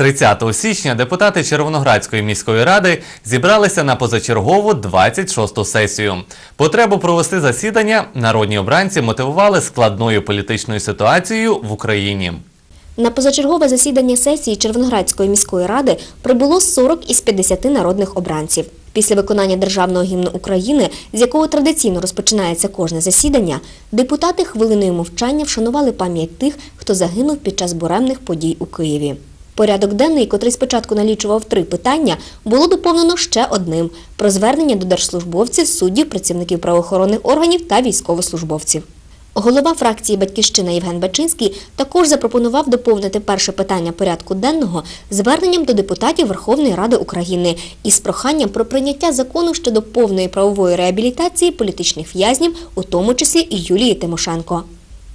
30 січня депутати Червоноградської міської ради зібралися на позачергову 26-ту сесію. Потребу провести засідання народні обранці мотивували складною політичною ситуацією в Україні. На позачергове засідання сесії Червоноградської міської ради прибуло 40 із 50 народних обранців. Після виконання державного гімну України, з якого традиційно розпочинається кожне засідання, депутати хвилиною мовчання вшанували пам'ять тих, хто загинув під час буремних подій у Києві. Порядок денний, котрий спочатку налічував три питання, було доповнено ще одним про звернення до держслужбовців, суддів, працівників правоохоронних органів та військовослужбовців. Голова фракції Батьківщина Євген Бачинський також запропонував доповнити перше питання порядку денного зверненням до депутатів Верховної Ради України із проханням про прийняття закону щодо повної правової реабілітації політичних в'язнів, у тому числі і Юлії Тимошенко.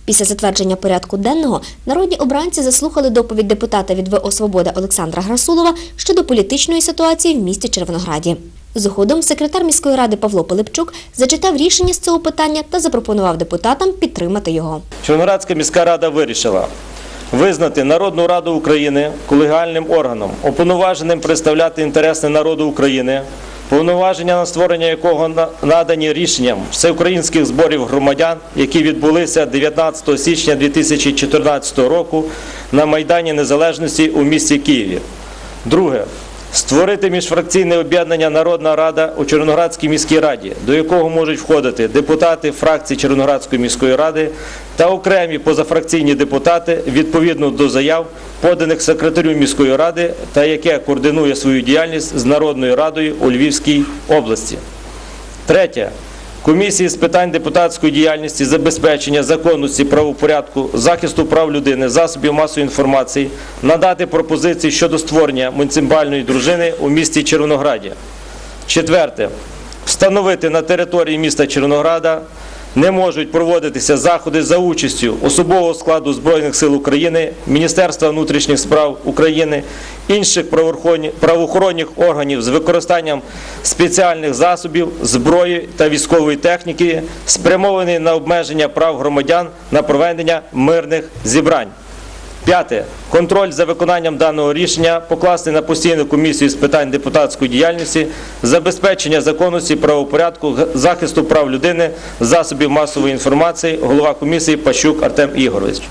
Після затвердження порядку денного народні обранці заслухали доповідь депутата від ВО «Свобода» Олександра Грасулова щодо політичної ситуації в місті Червонограді. Згодом секретар міської ради Павло Пилипчук зачитав рішення з цього питання та запропонував депутатам підтримати його. Червоноградська міська рада вирішила визнати Народну Раду України колегіальним органом, уповноваженим представляти інтереси народу України, повноваження на створення якого на- надані рішенням всеукраїнських зборів громадян, які відбулися 19 січня 2014 року на Майдані Незалежності у місті Києві. Друге. Створити міжфракційне об'єднання Народна Рада у Червоноградській міській раді, до якого можуть входити депутати фракції Червоноградської міської ради та окремі позафракційні депутати відповідно до заяв, поданих секретарю міської ради та яке координує свою діяльність з Народною радою у Львівській області. Третє. Комісії з питань депутатської діяльності, забезпечення законності правопорядку, захисту прав людини, засобів масової інформації надати пропозиції щодо створення муніципальної дружини у місті Червонограді. Четверте. Встановити на території міста Червонограда не можуть проводитися заходи за участю особового складу Збройних сил України, Міністерства внутрішніх справ України, інших правоохоронних органів з використанням спеціальних засобів, зброї та військової техніки, спрямовані на обмеження прав громадян на проведення мирних зібрань. П'яте. Контроль за виконанням даного рішення покласти на постійну комісію з питань депутатської діяльності, забезпечення законності, правопорядку, захисту прав людини, засобів масової інформації, голова комісії Пащук Артем Ігорович.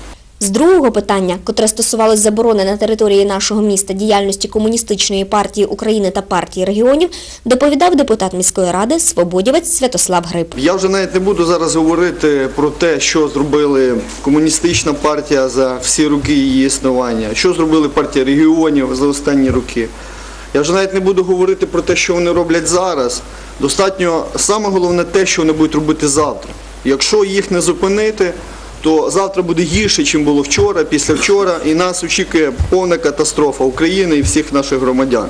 З другого питання, котре стосувалось заборони на території нашого міста діяльності Комуністичної партії України та партії регіонів, доповідав депутат міської ради Свободівець Святослав Гриб. Я вже навіть не буду зараз говорити про те, що зробили комуністична партія за всі роки її існування, що зробили партія регіонів за останні роки. Я вже навіть не буду говорити про те, що вони роблять зараз. Достатньо саме головне те, що вони будуть робити завтра. Якщо їх не зупинити, то завтра буде гірше, ніж було вчора, післявчора, і нас очікує повна катастрофа України і всіх наших громадян.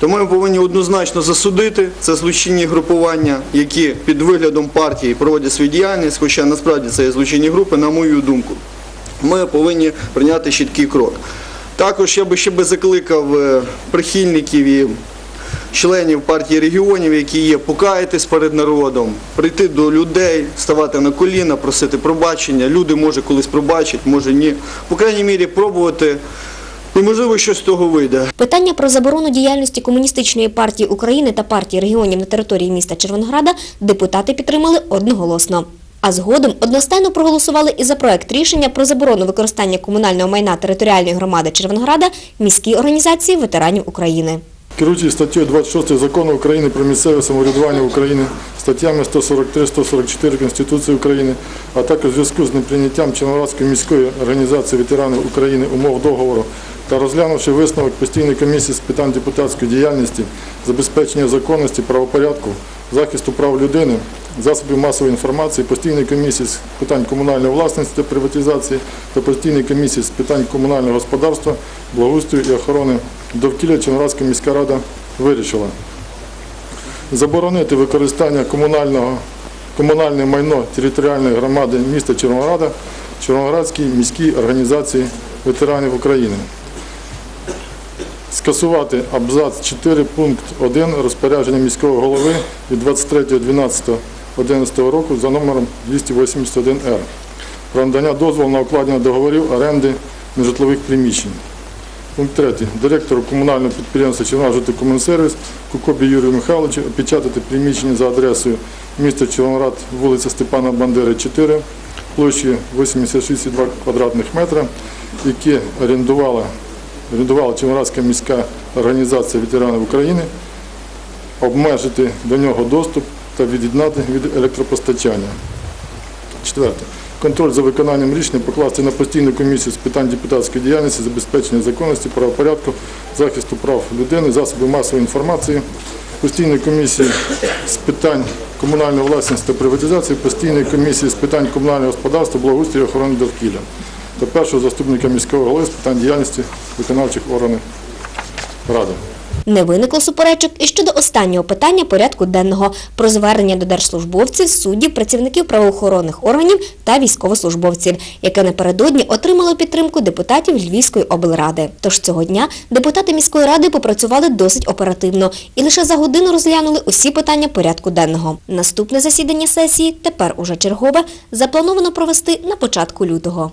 Тому ми повинні однозначно засудити це злочинні групування, які під виглядом партії проводять свою діяльність, хоча насправді це є злочинні групи, на мою думку. Ми повинні прийняти чіткий крок. Також я би ще би закликав е, прихильників і членів партії регіонів, які є, покаятись перед народом, прийти до людей, ставати на коліна, просити пробачення. Люди може колись пробачать, може ні. По крайній мірі пробувати, і можливо щось з того вийде. Питання про заборону діяльності Комуністичної партії України та партії регіонів на території міста Червонограда депутати підтримали одноголосно. А згодом одностайно проголосували і за проект рішення про заборону використання комунального майна територіальної громади Червонограда міській організації ветеранів України. Керуючись статтею 26 Закону України про місцеве самоврядування України, статтями 143-144 Конституції України, а також в зв'язку з неприйняттям Черноградської міської організації ветеранів України умов договору та розглянувши висновок постійної комісії з питань депутатської діяльності, забезпечення законності, правопорядку, захисту прав людини, засобів масової інформації, постійної комісії з питань комунальної власності та приватизації та постійної комісії з питань комунального господарства, благоустрою і охорони довкілля Черноградська міська рада вирішила заборонити використання комунального комунальне майно територіальної громади міста Червонограда Червоноградській міській організації ветеранів України. Скасувати абзац 4 пункт 1 розпорядження міського голови від 23.12.11 року за номером 281-Р про надання дозволу на укладення договорів оренди нежитлових приміщень. Пункт 3. Директору комунального підприємства Червонограджитикомунсервіс Кукобі Юрію Михайловичу опечатати приміщення за адресою міста Червоноград, вулиця Степана Бандери, 4, площею 86,2 квадратних метра, які орендувала, орендувала Червоноградська міська організація ветеранів України, обмежити до нього доступ та від'єднати від електропостачання. Четверте. Контроль за виконанням рішення покласти на постійну комісію з питань депутатської діяльності, забезпечення законності, правопорядку, захисту прав людини, засобів масової інформації, постійної комісії з питань комунальної власності та приватизації, постійної комісії з питань комунального господарства, благоустрою охорони довкілля та першого заступника міського голови з питань діяльності виконавчих органів ради. Не виникло суперечок і щодо останнього питання порядку денного про звернення до держслужбовців, суддів, працівників правоохоронних органів та військовослужбовців, яке напередодні отримало підтримку депутатів Львівської облради. Тож цього дня депутати міської ради попрацювали досить оперативно і лише за годину розглянули усі питання порядку денного. Наступне засідання сесії, тепер уже чергове, заплановано провести на початку лютого.